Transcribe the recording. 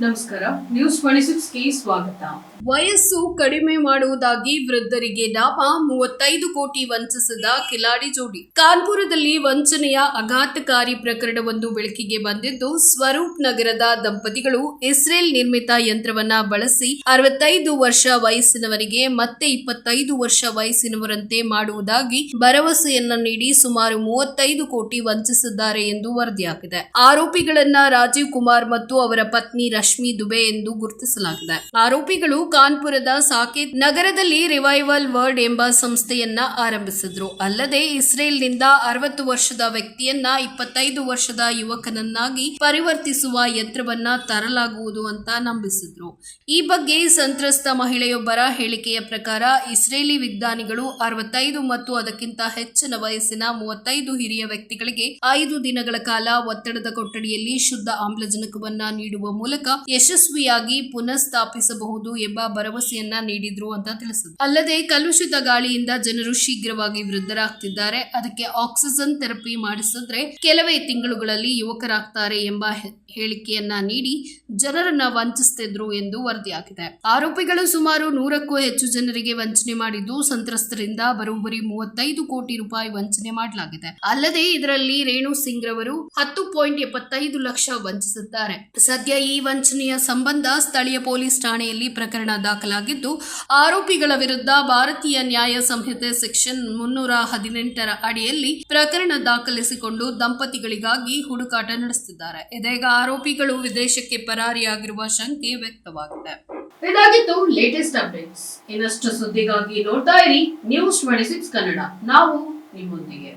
ನಮಸ್ಕಾರ. News twenty ಸಿಕ್ಸ್ಗೆ ಸ್ವಾಗತ. ವಯಸ್ಸು ಕಡಿಮೆ ಮಾಡುವುದಾಗಿ ವೃದ್ಧರಿಗೆ ಲಾಭ ಮೂವತ್ತೈದು ಕೋಟಿ ವಂಚಿಸಿದ ಕಿಲಾಡಿ ಜೋಡಿ. ಕಾನ್ಪುರದಲ್ಲಿ ವಂಚನೆಯ ಅಘಾತಕಾರಿ ಪ್ರಕರಣವೊಂದು ಬೆಳಕಿಗೆ ಬಂದಿದ್ದು, ಸ್ವರೂಪ್ ನಗರದ ದಂಪತಿಗಳು ಇಸ್ರೇಲ್ ನಿರ್ಮಿತ ಯಂತ್ರವನ್ನ ಬಳಸಿ ಅರವತ್ತೈದು ವರ್ಷ ವಯಸ್ಸಿನವರಿಗೆ ಮತ್ತೆ ಇಪ್ಪತ್ತೈದು ವರ್ಷ ವಯಸ್ಸಿನವರಂತೆ ಮಾಡುವುದಾಗಿ ಭರವಸೆಯನ್ನ ನೀಡಿ ಸುಮಾರು ಮೂವತ್ತೈದು ಕೋಟಿ ವಂಚಿಸಿದ್ದಾರೆ ಎಂದು ವರದಿಯಾಗಿದೆ. ಆರೋಪಿಗಳನ್ನ ರಾಜೀವ್ ಕುಮಾರ್ ಮತ್ತು ಅವರ ಪತ್ನಿ ರಶ್ಮಿ ದುಬೆ ಎಂದು ಗುರುತಿಸಲಾಗಿದೆ. ಆರೋಪಿಗಳು ಕಾನ್ಪುರದ ಸಾಕೇತ್ ನಗರದಲ್ಲಿ ರಿವೈವಲ್ ವರ್ಡ್ ಎಂಬ ಸಂಸ್ಥೆಯನ್ನ ಆರಂಭಿಸಿದ್ರು. ಅಲ್ಲದೆ ಇಸ್ರೇಲ್ನಿಂದ ಅರವತ್ತು ವರ್ಷದ ವ್ಯಕ್ತಿಯನ್ನ ಇಪ್ಪತ್ತೈದು ವರ್ಷದ ಯುವಕನನ್ನಾಗಿ ಪರಿವರ್ತಿಸುವ ಯಂತ್ರವನ್ನ ತರಲಾಗುವುದು ಅಂತ ನಂಬಿಸಿದ್ರು. ಈ ಬಗ್ಗೆ ಸಂತ್ರಸ್ತ ಮಹಿಳೆಯೊಬ್ಬರ ಹೇಳಿಕೆಯ ಪ್ರಕಾರ ಇಸ್ರೇಲಿ ವಿಜ್ಞಾನಿಗಳು ಅರವತ್ತೈದು ಮತ್ತು ಅದಕ್ಕಿಂತ ಹೆಚ್ಚಿನ ವಯಸ್ಸಿನ ಮೂವತ್ತೈದು ಹಿರಿಯ ವ್ಯಕ್ತಿಗಳಿಗೆ ಐದು ದಿನಗಳ ಕಾಲ ಒತ್ತಡದ ಕೊಠಡಿಯಲ್ಲಿ ಶುದ್ಧ ಆಮ್ಲಜನಕವನ್ನ ನೀಡುವ ಮೂಲಕ ಯಶಸ್ವಿಯಾಗಿ ಪುನಃಸ್ಥಾಪಿಸಬಹುದು ಎಂಬ ಭರವಸೆಯನ್ನ ನೀಡಿದ್ರು ಅಂತ ತಿಳಿಸಿದ್ರು ಅಲ್ಲದೆ ಕಲುಷಿತ ಗಾಳಿಯಿಂದ ಜನರು ಶೀಘ್ರವಾಗಿ ವೃದ್ಧರಾಗ್ತಿದ್ದಾರೆ. ಅದಕ್ಕೆ ಆಕ್ಸಿಜನ್ ಥೆರಪಿ ಮಾಡಿಸಿದ್ರೆ ಕೆಲವೇ ತಿಂಗಳುಗಳಲ್ಲಿ ಯುವಕರಾಗ್ತಾರೆ ಎಂಬ ಹೇಳಿಕೆಯನ್ನ ನೀಡಿ ಜನರನ್ನ ವಂಚಿಸುತ್ತಿದ್ರು ಎಂದು ವರದಿಯಾಗಿದೆ ಆರೋಪಿಗಳು ಸುಮಾರು ನೂರಕ್ಕೂ ಹೆಚ್ಚು ಜನರಿಗೆ ವಂಚನೆ ಮಾಡಿದ್ದು ಸಂತ್ರಸ್ತರಿಂದ ಬರೋಬ್ಬರಿ ಮೂವತ್ತೈದು ಕೋಟಿ ರೂಪಾಯಿ ವಂಚನೆ ಮಾಡಲಾಗಿದೆ. ಅಲ್ಲದೆ ಇದರಲ್ಲಿ ರೇಣು ಸಿಂಗ್ ರವರು ಹತ್ತು ಪಾಯಿಂಟ್ ಎಪ್ಪತ್ತೈದು ಲಕ್ಷ ವಂಚಿಸುತ್ತಾರೆ ಸದ್ಯ ಈ ವಂಚನೆಯ ಸಂಬಂಧ ಸ್ಥಳೀಯ ಪೊಲೀಸ್ ಠಾಣೆಯಲ್ಲಿ ಪ್ರಕರಣ ದಾಖಲಾಗಿದ್ದು, ಆರೋಪಿಗಳ ವಿರುದ್ಧ ಭಾರತೀಯ ನ್ಯಾಯ ಸಂಹಿತೆ ಸೆಕ್ಷನ್ ಮುನ್ನೂರ ಹದಿನೆಂಟರ ಅಡಿಯಲ್ಲಿ ಪ್ರಕರಣ ದಾಖಲಿಸಿಕೊಂಡು ದಂಪತಿಗಳಿಗಾಗಿ ಹುಡುಕಾಟ ನಡೆಸುತ್ತಿದ್ದಾರೆ. ಇದೀಗ ಆರೋಪಿಗಳು ವಿದೇಶಕ್ಕೆ ಪರಾರಿಯಾಗಿರುವ ಶಂಕೆ ವ್ಯಕ್ತವಾಗಿದೆ. ಇದಾಗಿತ್ತು ಲೇಟೆಸ್ಟ್ ಅಪ್ಡೇಟ್ಸ್ ಇನ್ನಷ್ಟು ಸುದ್ದಿಗಾಗಿ ನೋಡ್ತಾ ಇರಿ ನ್ಯೂಸ್ ಟ್ವೆಂಟಿ ಸಿಕ್ಸ್ ಕನ್ನಡ ನಾವು ನಿಮ್ಮೊಂದಿಗೆ.